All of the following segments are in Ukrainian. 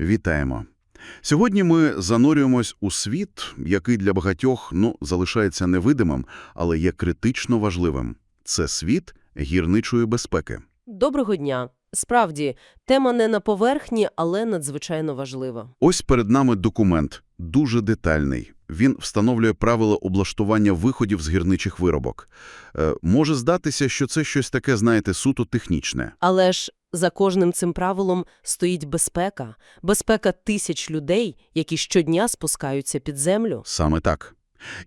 Вітаємо. Сьогодні ми занурюємось у світ, який для багатьох ну, залишається невидимим, але є критично важливим. Це світ гірничої безпеки. Доброго дня. Справді, тема не на поверхні, але надзвичайно важлива. Ось перед нами документ, дуже детальний. Він встановлює правила облаштування виходів з гірничих виробок. Е, може здатися, що це щось таке, знаєте, суто технічне. Але ж за кожним цим правилом стоїть безпека. Безпека тисяч людей, які щодня спускаються під землю. Саме так.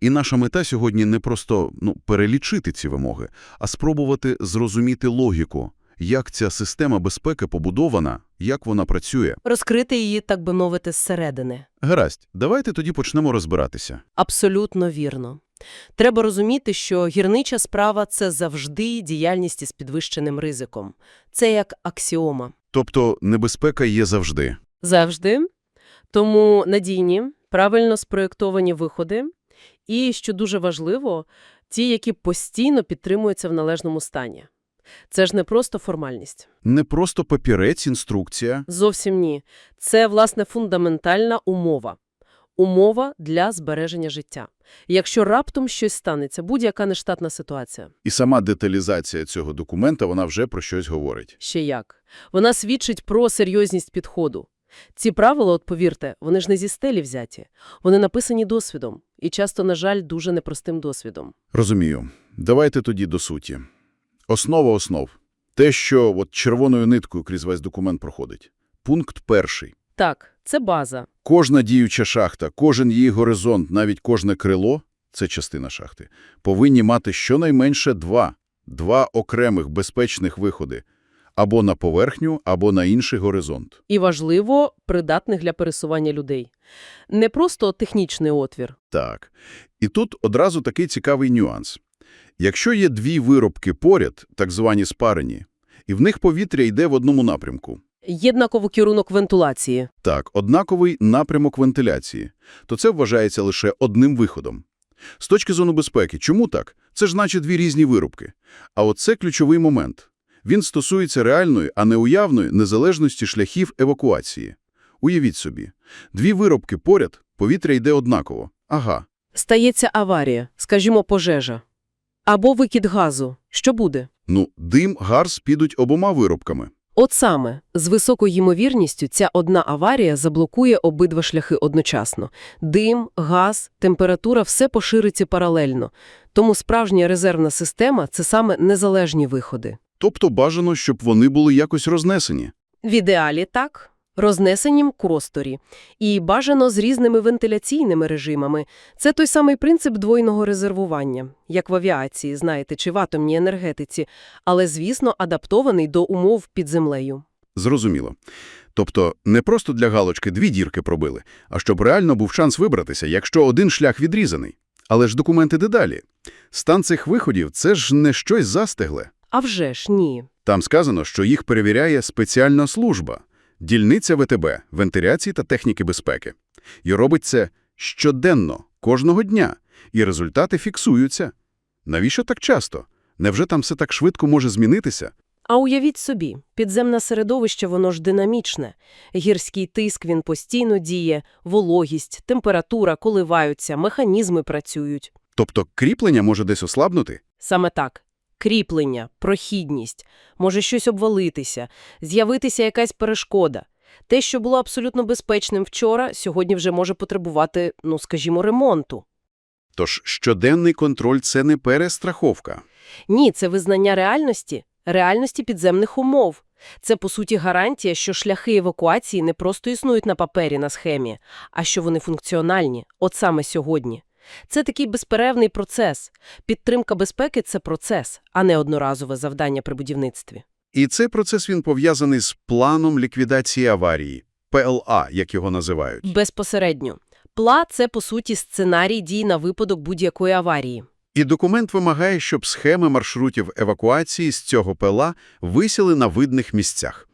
І наша мета сьогодні не просто ну, перелічити ці вимоги, а спробувати зрозуміти логіку, як ця система безпеки побудована, як вона працює. Розкрити її, так би мовити, зсередини. Гаразд, давайте тоді почнемо розбиратися. Абсолютно вірно. Треба розуміти, що гірнича справа – це завжди діяльність із підвищеним ризиком. Це як аксіома. Тобто небезпека є завжди. Завжди. Тому надійні, правильно спроєктовані виходи і, що дуже важливо, ті, які постійно підтримуються в належному стані. Це ж не просто формальність. Не просто папірець, інструкція. Зовсім ні. Це, власне, фундаментальна умова. Умова для збереження життя. Якщо раптом щось станеться, будь-яка нештатна ситуація. І сама деталізація цього документа, вона вже про щось говорить. Ще як. Вона свідчить про серйозність підходу. Ці правила, от повірте, вони ж не зі стелі взяті. Вони написані досвідом. І часто, на жаль, дуже непростим досвідом. Розумію. Давайте тоді до суті. Основа основ. Те, що от червоною ниткою крізь весь документ проходить. Пункт перший. Так, це база. Кожна діюча шахта, кожен її горизонт, навіть кожне крило – це частина шахти, повинні мати щонайменше два, два окремих безпечних виходи або на поверхню, або на інший горизонт. І важливо, придатних для пересування людей. Не просто технічний отвір. Так. І тут одразу такий цікавий нюанс. Якщо є дві виробки поряд, так звані спарені, і в них повітря йде в одному напрямку, Єднаково керунок вентиляції. Так, однаковий напрямок вентиляції, то це вважається лише одним виходом. З точки зору безпеки, чому так? Це ж наче дві різні виробки. А оце ключовий момент. Він стосується реальної, а не уявної незалежності шляхів евакуації. Уявіть собі, дві виробки поряд, повітря йде однаково. Ага. Стається аварія, скажімо, пожежа. Або викид газу. Що буде? Ну, дим, гарс підуть обома виробками. От саме, з високою ймовірністю ця одна аварія заблокує обидва шляхи одночасно. Дим, газ, температура – все пошириться паралельно. Тому справжня резервна система – це саме незалежні виходи. Тобто бажано, щоб вони були якось рознесені. В ідеалі так. Рознесенім просторі. І бажано з різними вентиляційними режимами. Це той самий принцип двойного резервування, як в авіації, знаєте, чи в атомній енергетиці, але, звісно, адаптований до умов під землею. Зрозуміло. Тобто не просто для галочки дві дірки пробили, а щоб реально був шанс вибратися, якщо один шлях відрізаний. Але ж документи дедалі. Стан цих виходів – це ж не щось застигле. А вже ж ні. Там сказано, що їх перевіряє спеціальна служба – дільниця ВТБ, вентиляції та техніки безпеки. І робить це щоденно, кожного дня, і результати фіксуються. Навіщо так часто? Невже там все так швидко може змінитися? А уявіть собі, підземне середовище воно ж динамічне. Гірський тиск він постійно діє, вологість, температура коливаються, механізми працюють. Тобто кріплення може десь ослабнути? Саме так. Кріплення, прохідність, може щось обвалитися, з'явитися якась перешкода. Те, що було абсолютно безпечним вчора, сьогодні вже може потребувати, ну, скажімо, ремонту. Тож щоденний контроль – це не перестраховка. Ні, це визнання реальності, реальності підземних умов. Це, по суті, гарантія, що шляхи евакуації не просто існують на папері, на схемі, а що вони функціональні, от саме сьогодні. Це такий безперервний процес. Підтримка безпеки – це процес, а не одноразове завдання при будівництві. І цей процес він пов'язаний з планом ліквідації аварії – ПЛА, як його називають. Безпосередньо. ПЛА – це, по суті, сценарій дій на випадок будь-якої аварії. І документ вимагає, щоб схеми маршрутів евакуації з цього ПЛА висіли на видних місцях.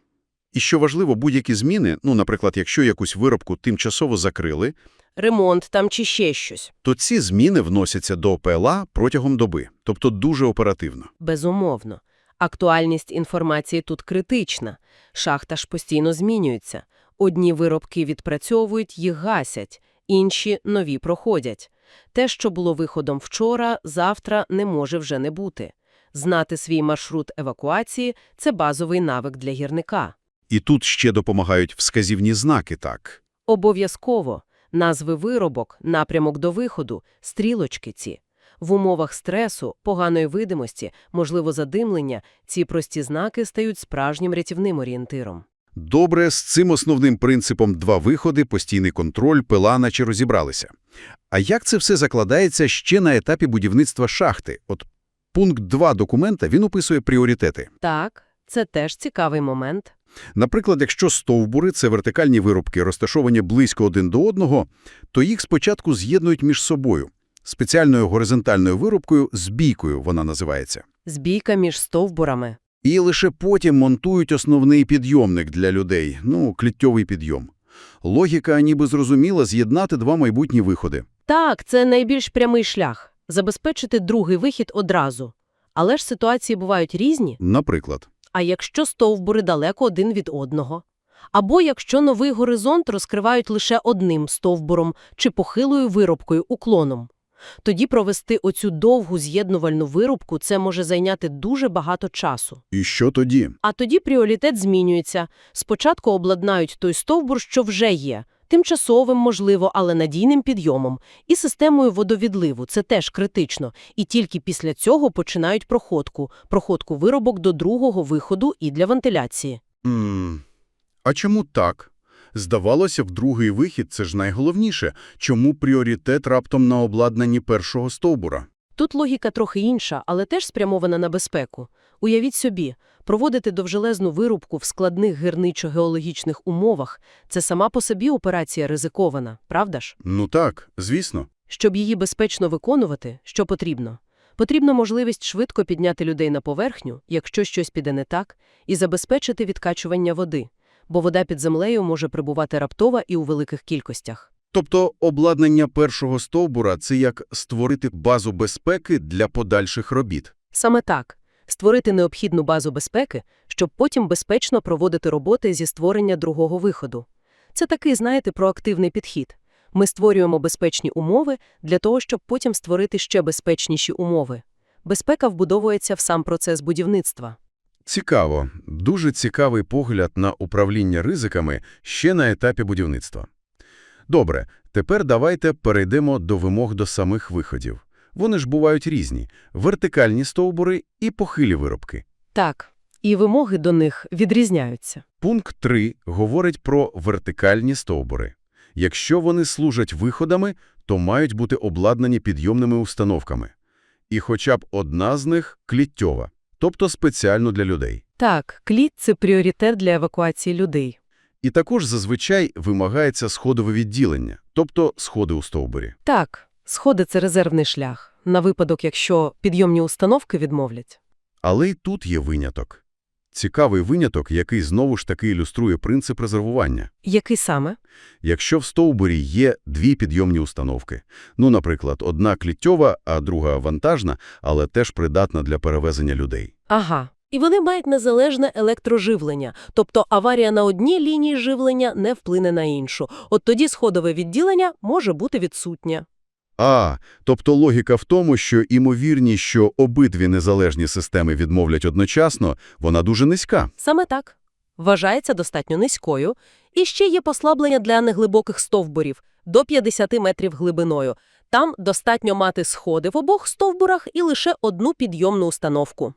І що важливо, будь-які зміни, ну, наприклад, якщо якусь виробку тимчасово закрили, Ремонт там чи ще щось. то ці зміни вносяться до ПЛА протягом доби, тобто дуже оперативно. Безумовно. Актуальність інформації тут критична. Шахта ж постійно змінюється. Одні виробки відпрацьовують, їх гасять, інші нові проходять. Те, що було виходом вчора, завтра не може вже не бути. Знати свій маршрут евакуації – це базовий навик для гірника. І тут ще допомагають вказівні знаки, так? Обов'язково. Назви виробок, напрямок до виходу, стрілочки ці. В умовах стресу, поганої видимості, можливо задимлення, ці прості знаки стають справжнім рятівним орієнтиром. Добре, з цим основним принципом два виходи, постійний контроль, пила наче розібралися. А як це все закладається ще на етапі будівництва шахти? От пункт 2 документа, він описує пріоритети. Так, це теж цікавий момент. Наприклад, якщо стовбури – це вертикальні виробки, розташовані близько один до одного, то їх спочатку з'єднують між собою. Спеціальною горизонтальною виробкою – збійкою вона називається. Збійка між стовбурами. І лише потім монтують основний підйомник для людей, ну, кліттєвий підйом. Логіка ніби зрозуміла з'єднати два майбутні виходи. Так, це найбільш прямий шлях – забезпечити другий вихід одразу. Але ж ситуації бувають різні. Наприклад, А якщо стовбури далеко один від одного? Або якщо новий горизонт розкривають лише одним стовбуром чи похилою виробкою, уклоном? Тоді провести оцю довгу з'єднувальну виробку – це може зайняти дуже багато часу. і що тоді? А тоді пріоритет змінюється. Спочатку обладнають той стовбур, що вже є, тимчасовим, можливо, але надійним підйомом, і системою водовідливу, це теж критично. І тільки після цього починають проходку, проходку виробок до другого виходу і для вентиляції. М а чому так? Здавалося, в другий вихід це ж найголовніше. Чому пріоритет раптом на обладнанні першого стовбура? Тут логіка трохи інша, але теж спрямована на безпеку. Уявіть собі, проводити довжелезну вирубку в складних гірничо-геологічних умовах – це сама по собі операція ризикована, правда ж? Ну так, звісно. Щоб її безпечно виконувати, що потрібно? Потрібна можливість швидко підняти людей на поверхню, якщо щось піде не так, і забезпечити відкачування води, бо вода під землею може прибувати раптово і у великих кількостях. Тобто обладнання першого стовбура – це як створити базу безпеки для подальших робіт. Саме так – створити необхідну базу безпеки, щоб потім безпечно проводити роботи зі створення другого виходу. Це такий, знаєте, проактивний підхід. Ми створюємо безпечні умови для того, щоб потім створити ще безпечніші умови. Безпека вбудовується в сам процес будівництва. Цікаво. Дуже цікавий погляд на управління ризиками ще на етапі будівництва. Добре, тепер давайте перейдемо до вимог до самих виходів. Вони ж бувають різні – вертикальні стовбури і похилі виробки. Так, і вимоги до них відрізняються. Пункт 3 говорить про вертикальні стовбури. Якщо вони служать виходами, то мають бути обладнані підйомними установками. І хоча б одна з них – кліттєва, тобто спеціально для людей. Так, кліт – це пріоритет для евакуації людей. І також зазвичай вимагається сходове відділення, тобто сходи у стовбурі. Так, сходи – це резервний шлях, на випадок, якщо підйомні установки відмовлять. Але й тут є виняток. Цікавий виняток, який знову ж таки ілюструє принцип резервування. Який саме? Якщо в стовбурі є дві підйомні установки, ну, наприклад, одна кліттєва, а друга вантажна, але теж придатна для перевезення людей. Ага. І вони мають незалежне електроживлення, тобто аварія на одній лінії живлення не вплине на іншу. От тоді сходове відділення може бути відсутнє. А, тобто логіка в тому, що імовірність, що обидві незалежні системи відмовлять одночасно, вона дуже низька. Саме так. Вважається достатньо низькою. І ще є послаблення для неглибоких стовбурів – до 50 метрів глибиною. Там достатньо мати сходи в обох стовбурах і лише одну підйомну установку.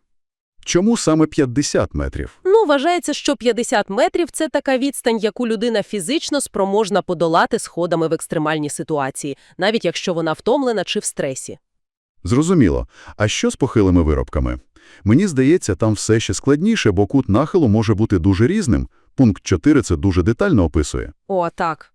Чому саме 50 метрів? Ну, вважається, що 50 метрів – це така відстань, яку людина фізично спроможна подолати сходами в екстремальній ситуації, навіть якщо вона втомлена чи в стресі. Зрозуміло. А що з похилими виробками? Мені здається, там все ще складніше, бо кут нахилу може бути дуже різним. Пункт 4 це дуже детально описує. О, так.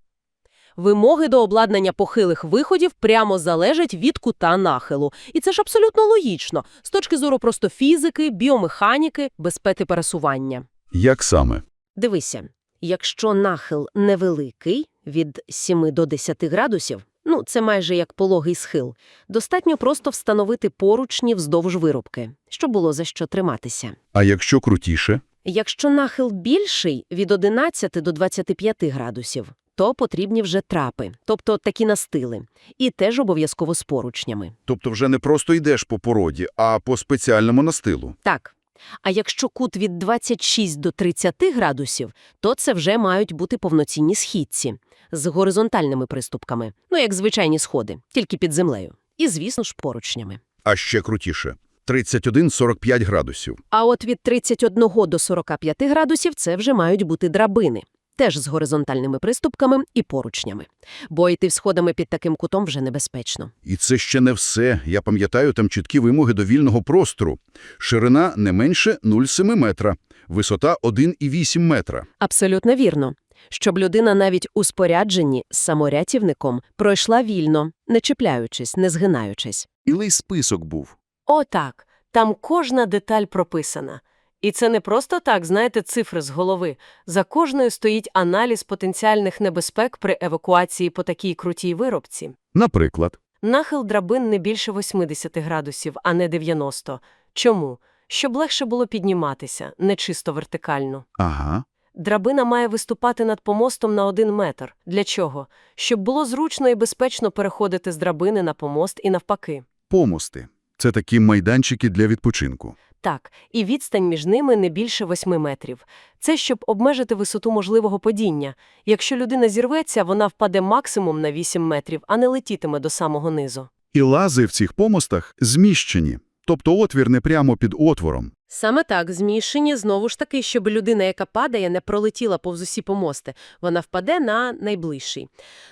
Вимоги до обладнання похилих виходів прямо залежать від кута нахилу. І це ж абсолютно логічно, з точки зору просто фізики, біомеханіки, безпеки пересування. Як саме? Дивися, якщо нахил невеликий, від 7 до 10 градусів, ну, це майже як пологий схил, достатньо просто встановити поручні вздовж виробки, щоб було за що триматися. А якщо крутіше? Якщо нахил більший від 11 до 25 градусів, то потрібні вже трапи, тобто такі настили, і теж обов'язково з поручнями. Тобто вже не просто йдеш по породі, а по спеціальному настилу. Так. А якщо кут від 26 до 30 градусів, то це вже мають бути повноцінні східці з горизонтальними приступками, ну як звичайні сходи, тільки під землею. І, звісно ж, поручнями. А ще крутіше – 31-45 градусів. А от від 31 до 45 градусів це вже мають бути драбини, теж з горизонтальними приступками і поручнями. Бо йти сходами під таким кутом вже небезпечно. І це ще не все. Я пам'ятаю там чіткі вимоги до вільного простору. Ширина не менше 0,7 метра, висота 1,8 метра. Абсолютно вірно. Щоб людина навіть у спорядженні з саморятівником пройшла вільно, не чіпляючись, не згинаючись. Ілий список був. Отак. Там кожна деталь прописана. І це не просто так, знаєте, цифри з голови. За кожною стоїть аналіз потенціальних небезпек при евакуації по такій крутій виробці. Наприклад. Нахил драбин не більше 80 градусів, а не 90. Чому? Щоб легше було підніматися, не чисто вертикально. Ага. Драбина має виступати над помостом на один метр. Для чого? Щоб було зручно і безпечно переходити з драбини на помост і навпаки. Помости. Це такі майданчики для відпочинку. Так, і відстань між ними не більше 8 метрів. Це щоб обмежити висоту можливого падіння. Якщо людина зірветься, вона впаде максимум на 8 метрів, а не летітиме до самого низу. І лази в цих помостах зміщені, тобто отвір не прямо під отвором. Саме так, зміщені, знову ж таки, щоб людина, яка падає, не пролетіла повз усі помости. Вона впаде на найближчий.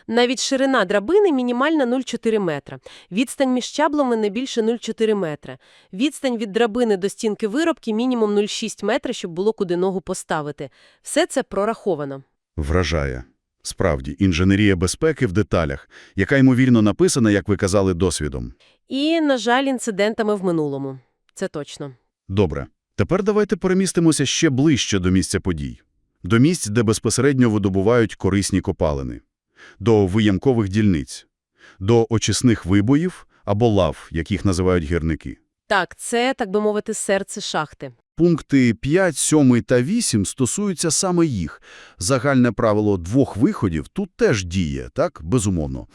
Навіть ширина драбини мінімальна 0,4 метра. Відстань між щаблами не більше 0,4 метра. Відстань від драбини до стінки виробки мінімум 0,6 метра, щоб було куди ногу поставити. Все це прораховано. Вражає. Справді, інженерія безпеки в деталях, яка, ймовірно, написана, як ви казали, досвідом. І, на жаль, інцидентами в минулому. Це точно. Добре. Тепер давайте перемістимося ще ближче до місця подій. До місць, де безпосередньо видобувають корисні копалини. До виямкових дільниць. До очисних вибоїв або лав, яких називають гірники. Так, це, так би мовити, серце шахти. Пункти 5, 7 та 8 стосуються саме їх. Загальне правило двох виходів тут теж діє, так, безумовно.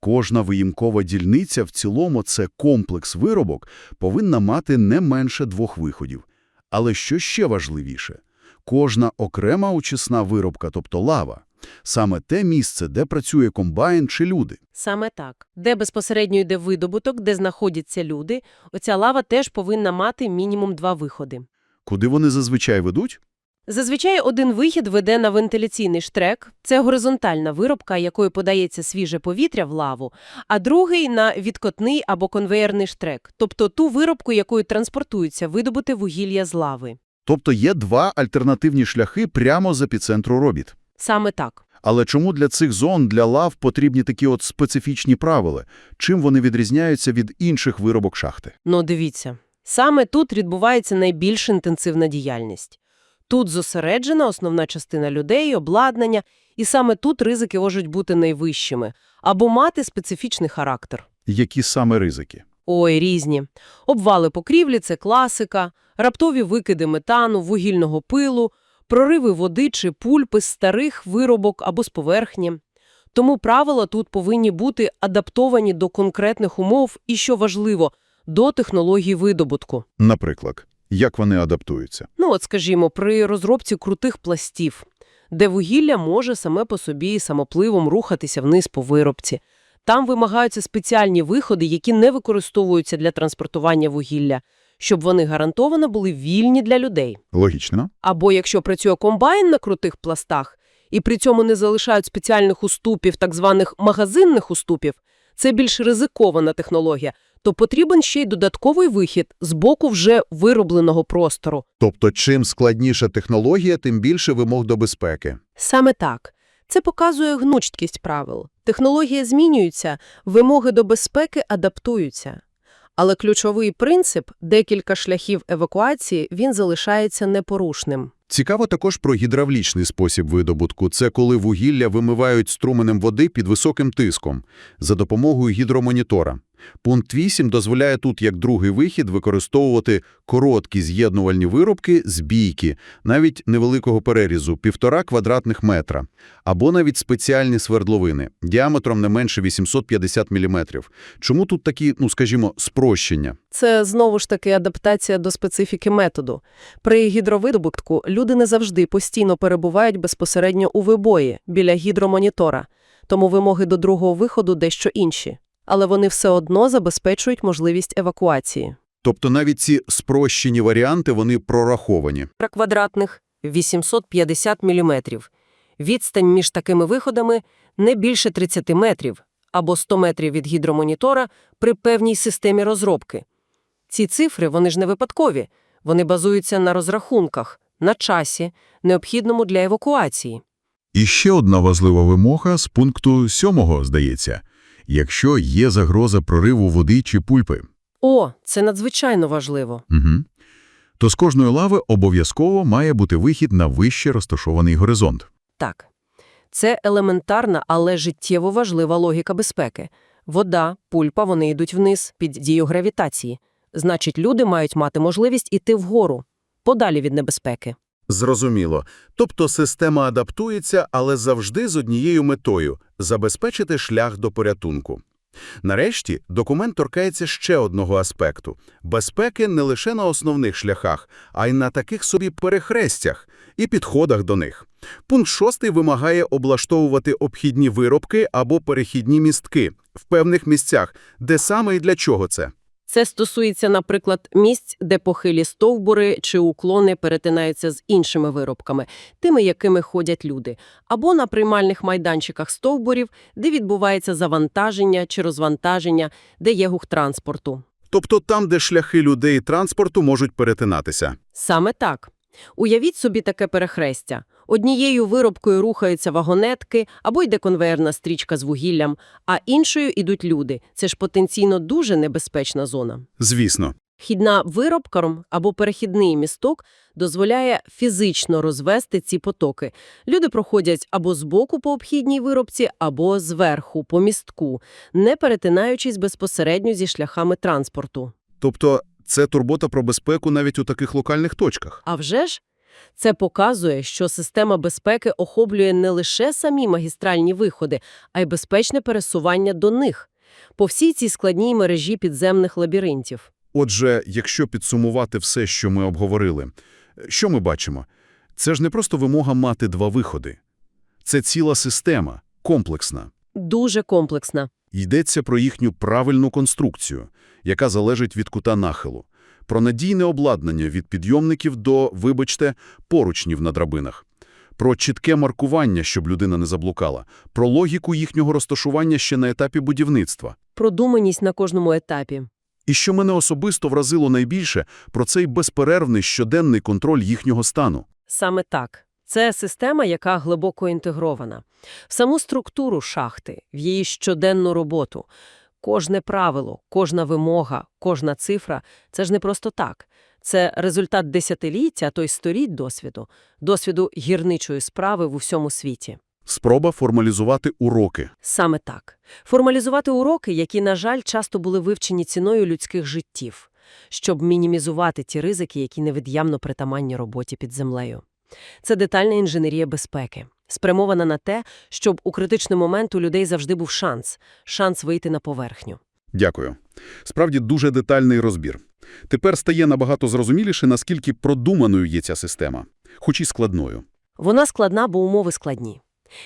Кожна виїмкова дільниця в цілому це комплекс виробок повинна мати не менше двох виходів. Але що ще важливіше? Кожна окрема очисна виробка, тобто лава, саме те місце, де працює комбайн чи люди. Саме так. Де безпосередньо йде видобуток, де знаходяться люди, оця лава теж повинна мати мінімум два виходи. Куди вони зазвичай ведуть? Зазвичай один вихід веде на вентиляційний штрек – це горизонтальна виробка, якою подається свіже повітря в лаву, а другий – на відкотний або конвеєрний штрек, тобто ту виробку, якою транспортується видобуте вугілля з лави. Тобто є два альтернативні шляхи прямо з епіцентру робіт. Саме так. Але чому для цих зон, для лав потрібні такі от специфічні правила? Чим вони відрізняються від інших виробок шахти? Ну, дивіться. Саме тут відбувається найбільш інтенсивна діяльність. Тут зосереджена основна частина людей, обладнання, і саме тут ризики можуть бути найвищими або мати специфічний характер. Які саме ризики? Ой, різні. Обвали покрівлі – це класика, раптові викиди метану, вугільного пилу, прориви води чи пульпи з старих виробок або з поверхні. Тому правила тут повинні бути адаптовані до конкретних умов і, що важливо, до технологій видобутку. Наприклад, як вони адаптуються? Ну, от, скажімо, при розробці крутих пластів, де вугілля може саме по собі самопливом рухатися вниз по виробці. Там вимагаються спеціальні виходи, які не використовуються для транспортування вугілля, щоб вони гарантовано були вільні для людей. Логічно. Або якщо працює комбайн на крутих пластах, і при цьому не залишають спеціальних уступів, так званих магазинних уступів, це більш ризикована технологія, то потрібен ще й додатковий вихід з боку вже виробленого простору. Тобто, чим складніша технологія, тим більше вимог до безпеки. Саме так. Це показує гнучкість правил. Технологія змінюється, вимоги до безпеки адаптуються. Але ключовий принцип – декілька шляхів евакуації – він залишається непорушним. Цікаво також про гідравлічний спосіб видобутку. Це коли вугілля вимивають струменем води під високим тиском за допомогою гідромонітора. Пункт 8 дозволяє тут як другий вихід використовувати короткі з'єднувальні виробки з бійки, навіть невеликого перерізу, півтора квадратних метра, або навіть спеціальні свердловини, діаметром не менше 850 мм. Чому тут такі, ну скажімо, спрощення? Це знову ж таки адаптація до специфіки методу. При гідровидобутку люди не завжди постійно перебувають безпосередньо у вибої біля гідромонітора, тому вимоги до другого виходу дещо інші. Але вони все одно забезпечують можливість евакуації. Тобто навіть ці спрощені варіанти, вони прораховані. квадратних 850 мм. Відстань між такими виходами не більше 30 метрів або 100 метрів від гідромонітора при певній системі розробки. Ці цифри, вони ж не випадкові. Вони базуються на розрахунках, на часі, необхідному для евакуації. І ще одна важлива вимога з пункту 7, здається. Якщо є загроза прориву води чи пульпи, О, це надзвичайно важливо. угу. то з кожної лави обов'язково має бути вихід на вище розташований горизонт. Так. Це елементарна, але життєво важлива логіка безпеки. Вода, пульпа, вони йдуть вниз під дію гравітації. Значить, люди мають мати можливість іти вгору, подалі від небезпеки. Зрозуміло. Тобто система адаптується, але завжди з однією метою – забезпечити шлях до порятунку. Нарешті, документ торкається ще одного аспекту – безпеки не лише на основних шляхах, а й на таких собі перехрестях і підходах до них. Пункт 6 вимагає облаштовувати обхідні виробки або перехідні містки в певних місцях. Де саме і для чого це? Це стосується, наприклад, місць, де похилі стовбури чи уклони перетинаються з іншими виробками, тими, якими ходять люди, або на приймальних майданчиках стовбурів, де відбувається завантаження чи розвантаження, де є гух транспорту. Тобто там, де шляхи людей і транспорту можуть перетинатися. Саме так. Уявіть собі таке перехрестя. Однією виробкою рухаються вагонетки або йде конвейерна стрічка з вугіллям, а іншою йдуть люди. Це ж потенційно дуже небезпечна зона. Звісно. Хідна виробка або перехідний місток дозволяє фізично розвести ці потоки. Люди проходять або збоку по обхідній виробці, або зверху по містку, не перетинаючись безпосередньо зі шляхами транспорту. Тобто це турбота про безпеку навіть у таких локальних точках. А вже ж, це показує, що система безпеки охоплює не лише самі магістральні виходи, а й безпечне пересування до них по всій цій складній мережі підземних лабіринтів. Отже, якщо підсумувати все, що ми обговорили, що ми бачимо? Це ж не просто вимога мати два виходи. Це ціла система, комплексна. Дуже комплексна. Йдеться про їхню правильну конструкцію, яка залежить від кута нахилу, про надійне обладнання від підйомників до, вибачте, поручнів на драбинах, про чітке маркування, щоб людина не заблукала, про логіку їхнього розташування ще на етапі будівництва. Продуманість на кожному етапі. І що мене особисто вразило найбільше, про цей безперервний щоденний контроль їхнього стану. Саме так. Це система, яка глибоко інтегрована. В саму структуру шахти, в її щоденну роботу. Кожне правило, кожна вимога, кожна цифра – це ж не просто так. Це результат десятиліття, а то й століть досвіду, досвіду гірничої справи в усьому світі. Спроба формалізувати уроки. Саме так. Формалізувати уроки, які, на жаль, часто були вивчені ціною людських життів, щоб мінімізувати ті ризики, які невід'ємно притаманні роботі під землею. Це детальна інженерія безпеки, спрямована на те, щоб у критичний момент у людей завжди був шанс – шанс вийти на поверхню. Дякую. Справді дуже детальний розбір. Тепер стає набагато зрозуміліше, наскільки продуманою є ця система, хоч і складною. Вона складна, бо умови складні.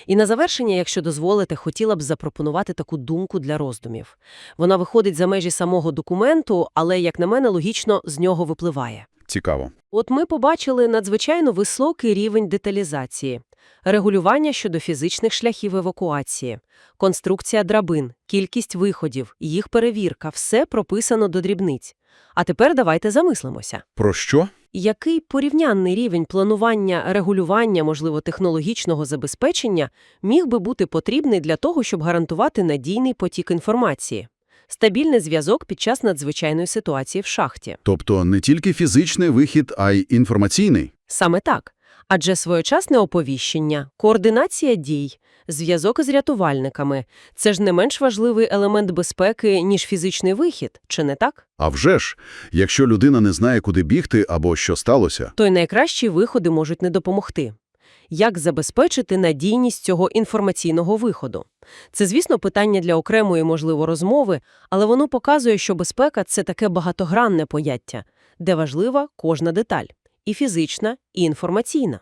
І на завершення, якщо дозволите, хотіла б запропонувати таку думку для роздумів. Вона виходить за межі самого документу, але, як на мене, логічно з нього випливає. Цікаво. От ми побачили надзвичайно високий рівень деталізації, регулювання щодо фізичних шляхів евакуації, конструкція драбин, кількість виходів, їх перевірка – все прописано до дрібниць. А тепер давайте замислимося. Про що? Який порівнянний рівень планування, регулювання, можливо, технологічного забезпечення міг би бути потрібний для того, щоб гарантувати надійний потік інформації? Стабільний зв'язок під час надзвичайної ситуації в шахті. Тобто не тільки фізичний вихід, а й інформаційний. Саме так. Адже своєчасне оповіщення, координація дій, зв'язок із рятувальниками – це ж не менш важливий елемент безпеки, ніж фізичний вихід, чи не так? А вже ж, якщо людина не знає, куди бігти або що сталося, То й найкращі виходи можуть не допомогти. Як забезпечити надійність цього інформаційного виходу? Це, звісно, питання для окремої, можливо, розмови, але воно показує, що безпека – це таке багатогранне поняття, де важлива кожна деталь – і фізична, і інформаційна.